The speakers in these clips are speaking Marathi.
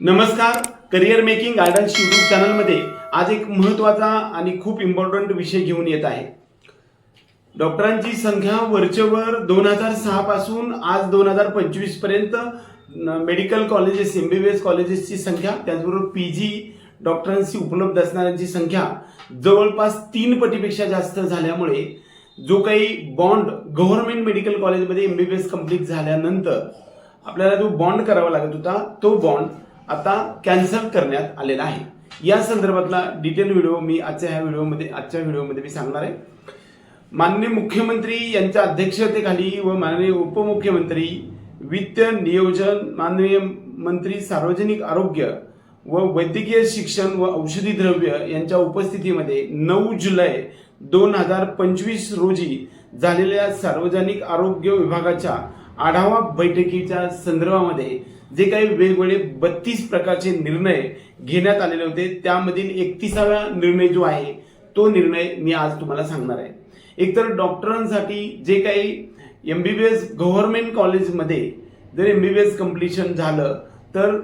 नमस्कार. करिअर मेकिंग गायडन्स यूट्यूब चॅनलमध्ये आज एक महत्त्वाचा आणि खूप इम्पॉर्टंट विषय घेऊन येत आहे. डॉक्टरांची संख्या वरचेवर दोन हजार सहापासून आज दोन हजार पंचवीसपर्यंत medical colleges M B B S कॉलेजेसची संख्या त्याचबरोबर पी जी डॉक्टरांची उपलब्ध असणाऱ्यांची संख्या जवळपास तीन पटीपेक्षा जास्त झाल्यामुळे जो काही बॉन्ड गव्हर्नमेंट मेडिकल कॉलेजमध्ये M B B S complete झाल्यानंतर आपल्याला जो बॉन्ड करावा लागत होता तो बॉन्ड आता कॅन्सल करण्यात आलेला आहे. या संदर्भातला डिटेल व्हिडिओ मी आजच्या ह्या व्हिडिओमध्ये आजच्या व्हिडिओमध्ये मी सांगणार आहे. माननीय मुख्यमंत्री यांच्या अध्यक्षतेखाली व माननीय उपमुख्यमंत्री वित्त नियोजन माननीय मंत्री सार्वजनिक आरोग्य व वैद्यकीय शिक्षण व औषधी द्रव्य यांच्या उपस्थितीमध्ये नऊ जुलै दोन हजार पंचवीस रोजी झालेल्या सार्वजनिक आरोग्य विभागाच्या आढावा बैठकीच्या संदर्भामध्ये जे काही वेगवेगळे बत्तीस प्रकारचे निर्णय घेण्यात आलेले होते त्यामधील एकतीसावा निर्णय जो आहे तो निर्णय मी आज तुम्हाला सांगणार आहे. एकतर डॉक्टरांसाठी जे काही M B B S government कॉलेजमध्ये जर M B B S completion झालं तर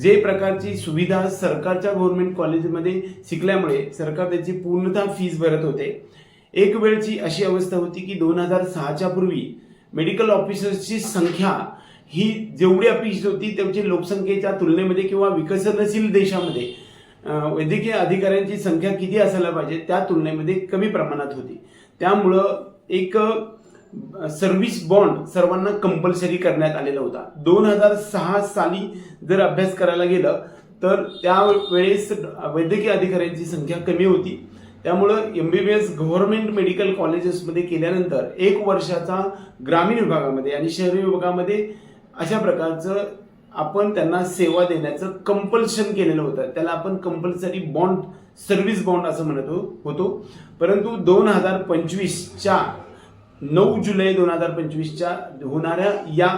जे प्रकारची सुविधा सरकारच्या गव्हर्नमेंट कॉलेजमध्ये शिकल्यामुळे सरकार त्याची पूर्णतः फीज भरत होते. एक वेळची अशी अवस्था होती की दोन हजार सहाच्या पूर्वी मेडिकल ऑफिसर्सची संख्या ही जेवढी अपेक्षित होती तेवढी लोकसंख्येच्या तुलनेमध्ये किंवा विकसनशील देशामध्ये वैद्यकीय अधिकाऱ्यांची संख्या किती असायला पाहिजे त्या तुलनेमध्ये कमी प्रमाणात होती. त्यामुळं एक सर्व्हिस बॉन्ड सर्वांना कंपल्सरी करण्यात आलेला होता. दोन हजार सहा साली जर अभ्यास करायला गेलं तर त्यावेळेस वैद्यकीय अधिकाऱ्यांची संख्या कमी होती. त्यामुळं M B B S government medical कॉलेजेसमध्ये केल्यानंतर एक वर्षाचा ग्रामीण विभागामध्ये आणि शहरी विभागामध्ये अशा प्रकारचं आपण त्यांना सेवा देण्याचं कंपल्शन केलेलं होतं. त्याला आपण कंपल्सरी बॉन्ड सर्व्हिस बॉन्ड असं म्हणत हो, होतो. परंतु दोन हजार पंचवीसच्या नऊ जुलै दोन हजार पंचवीसच्या होणाऱ्या या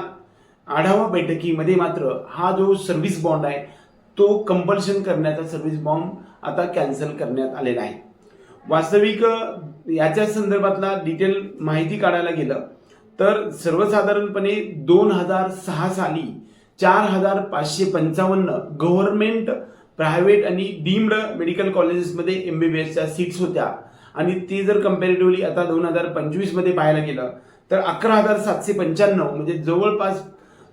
आढावा बैठकीमध्ये मात्र हा जो सर्व्हिस बॉन्ड आहे तो कंपल्शन करण्याचा सर्व्हिस बॉन्ड आता कॅन्सल करण्यात आलेला आहे. वास्तविक याच्या संदर्भातला डिटेल माहिती काढायला गेलं तर सर्वसाधारणपणे दोन हजार सहा साली चार हजार पाचशे पंचावन्न गव्हर्नमेंट प्रायव्हेट आणि डीम्ड मेडिकल कॉलेजेसमध्ये एम बी बी एसच्या सीट्स होत्या. आणि ती जर कम्पॅरेटिव्हली आता दोन हजार पंचवीसमध्ये पाहायला गेलं तर अकरा हजार सातशे पंच्याण्णव म्हणजे जवळपास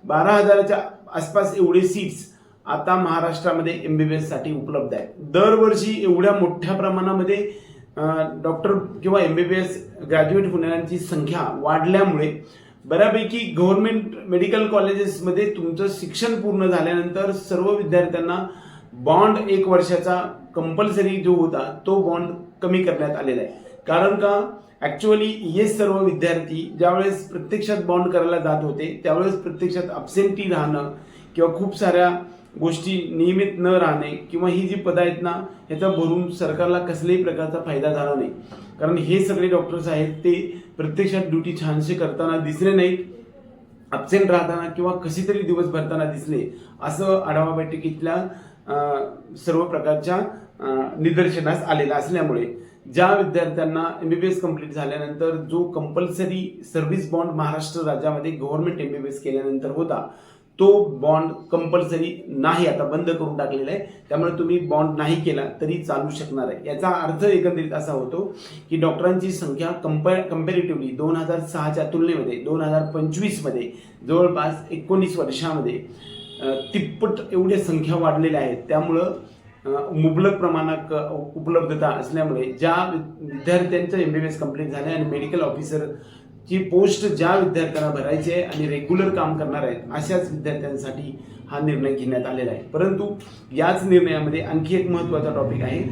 बारा हजाराच्या आसपास एवढे सीट्स आता महाराष्ट्रामध्ये एम बी बी एससाठी उपलब्ध आहेत. दरवर्षी एवढ्या मोठ्या प्रमाणामध्ये डॉक्टर किंवा M B B S graduate होणाऱ्यांची संख्या वाढल्यामुळे बऱ्यापैकी गव्हर्नमेंट मेडिकल कॉलेजेसमध्ये तुमचं शिक्षण पूर्ण झाल्यानंतर सर्व विद्यार्थ्यांना बॉन्ड एक वर्षाचा कंपल्सरी जो होता तो बॉन्ड कमी करण्यात आलेला आहे. कारण का? ॲक्च्युअली हे सर्व विद्यार्थी ज्यावेळेस प्रत्यक्षात बॉन्ड करायला जात होते त्यावेळेस प्रत्यक्षात अब्सेंटी राहणं किंवा खूप साऱ्या गोष्टी नियमित न राहणे किंवा ही जी पदं आहेत ना ह्याचा भरून सरकारला कसल्याही प्रकारचा फायदा झाला नाही. कारण हे सगळे डॉक्टर्स आहेत ते प्रत्यक्षात ड्युटी छानसे करताना दिसले नाहीत अब्सेंट राहताना किंवा कशी तरी दिवस भरताना दिसले असं आढावा बैठकीतल्या सर्व प्रकारच्या निदर्शनास आलेलं असल्यामुळे. ज्या विद्यार्थ्यांना M B B S complete झाल्यानंतर जो कंपल्सरी सर्व्हिस बॉन्ड महाराष्ट्र राज्यामध्ये गव्हर्नमेंट एस केल्यानंतर होता तो बॉन्ड कंपल्सरी नाही आता बंद करून टाकलेला आहे. त्यामुळे तुम्ही बॉन्ड नाही केला तरी चालू शकणार आहे. याचा अर्थ एकंदरीत असा होतो की डॉक्टरांची संख्या कंपॅ कम्पॅरेटिव्हली दोन हजार सहाच्या तुलनेमध्ये दोन हजार पंचवीसमध्ये जवळपास एकोणीस वर्षामध्ये तिप्पट एवढ्या संख्या वाढलेल्या आहेत. त्यामुळं मुबलक प्रमाणात उपलब्धता असल्यामुळे ज्या विद्यार्थ्यांचं M B B S complete झालं आणि मेडिकल ऑफिसर ही पोस्ट ज्या विद्यार्थ्यांना भरायची आहे आणि रेग्युलर काम करणार आहेत अशाच विद्यार्थ्यांसाठी हा निर्णय घेण्यात आलेला आहे. परंतु याच निर्णयामध्ये आणखी एक महत्त्वाचा टॉपिक आहे.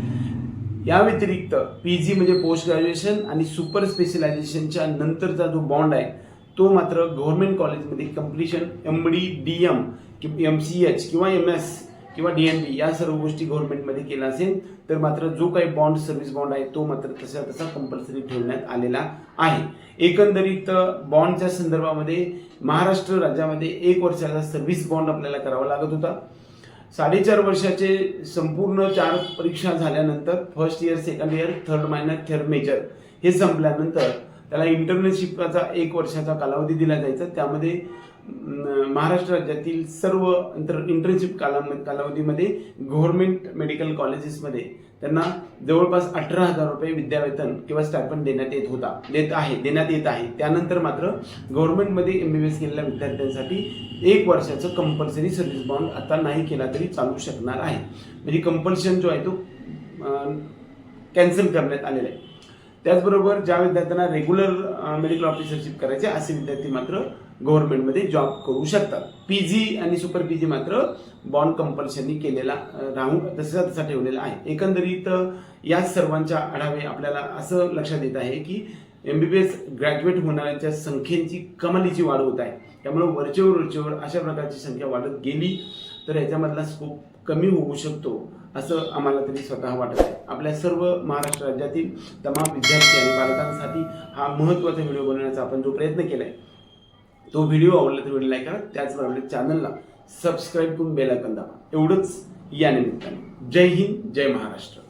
या व्यतिरिक्त पी जी म्हणजे पोस्ट ग्रॅज्युएशन आणि सुपर स्पेशलायझेशनच्या नंतरचा जो बॉन्ड आहे तो मात्र गव्हर्नमेंट कॉलेजमध्ये completion M D D M M C H किंवा एम एस किंवा डी एन बी या सर्व गोष्टी गव्हर्नमेंटमध्ये केला असेल तर मात्र जो काही बॉन्ड सर्व्हिस बॉन्ड आहे तो मात्र तसा तसा कंपल्सरी ठेवण्यात आलेला आहे. एकंदरीत बॉन्डच्या संदर्भामध्ये महाराष्ट्र राज्यामध्ये एक वर्षाचा सर्व्हिस बॉन्ड आपल्याला करावा लागत होता. साडेचार वर्षाचे संपूर्ण चार परीक्षा झाल्यानंतर first year second year third minor third major हे संपल्यानंतर त्याला इंटर्नशिपचा एक वर्षाचा कालावधी दिला जायचा. त्यामध्ये महाराष्ट्र राज्यातील सर्व इंटर्नशिप कालाम कालावधीमध्ये गव्हर्नमेंट मेडिकल कॉलेजेसमध्ये त्यांना जवळपास अठरा हजार रुपये विद्यावेतन किंवा स्टायपन देण्यात येत होता देत आहे देण्यात येत आहे. त्यानंतर मात्र गव्हर्नमेंटमध्ये एम बी बी एस केलेल्या विद्यार्थ्यांसाठी एक वर्षाचं कंपल्सरी सर्व्हिस बॉन्ड आता नाही केला तरी चालू शकणार आहे. म्हणजे कंपल्शन जो आहे तो कॅन्सल करण्यात आलेला आहे. त्याचबरोबर ज्या विद्यार्थ्यांना रेग्युलर मेडिकल ऑफिसरशिप करायचे असे विद्यार्थी मात्र गव्हर्नमेंटमध्ये जॉब करू शकतात. पी जी आणि सुपर पी जी मात्र बॉन्ड कंपल्शननी केलेला राहून तसा तसा ठेवलेला आहे. एकंदरीत या सर्वांच्या आढावे आपल्याला असं लक्षात येत आहे की M B B S graduate होणाऱ्यांच्या संख्येची कमालीची वाढ होत आहे. त्यामुळे वरचेवर वरचेवर अशा प्रकारची संख्या वाढत गेली तर याच्यामधला स्कोप कमी होऊ शकतो असं आम्हाला तरी स्वतः वाटत आहे. आपल्या सर्व महाराष्ट्र राज्यातील तमाम विद्यार्थी आणि पालकांसाठी हा महत्त्वाचा व्हिडिओ बनवण्याचा आपण जो प्रयत्न केला आहे तो व्हिडिओ आवडला तर व्हिडिओ लाईक करा त्याचप्रमाणे चॅनलला सबस्क्राईब करून बेल आयकॉन दाबा. एवढंच या निमित्ताने. जय हिंद जय महाराष्ट्र.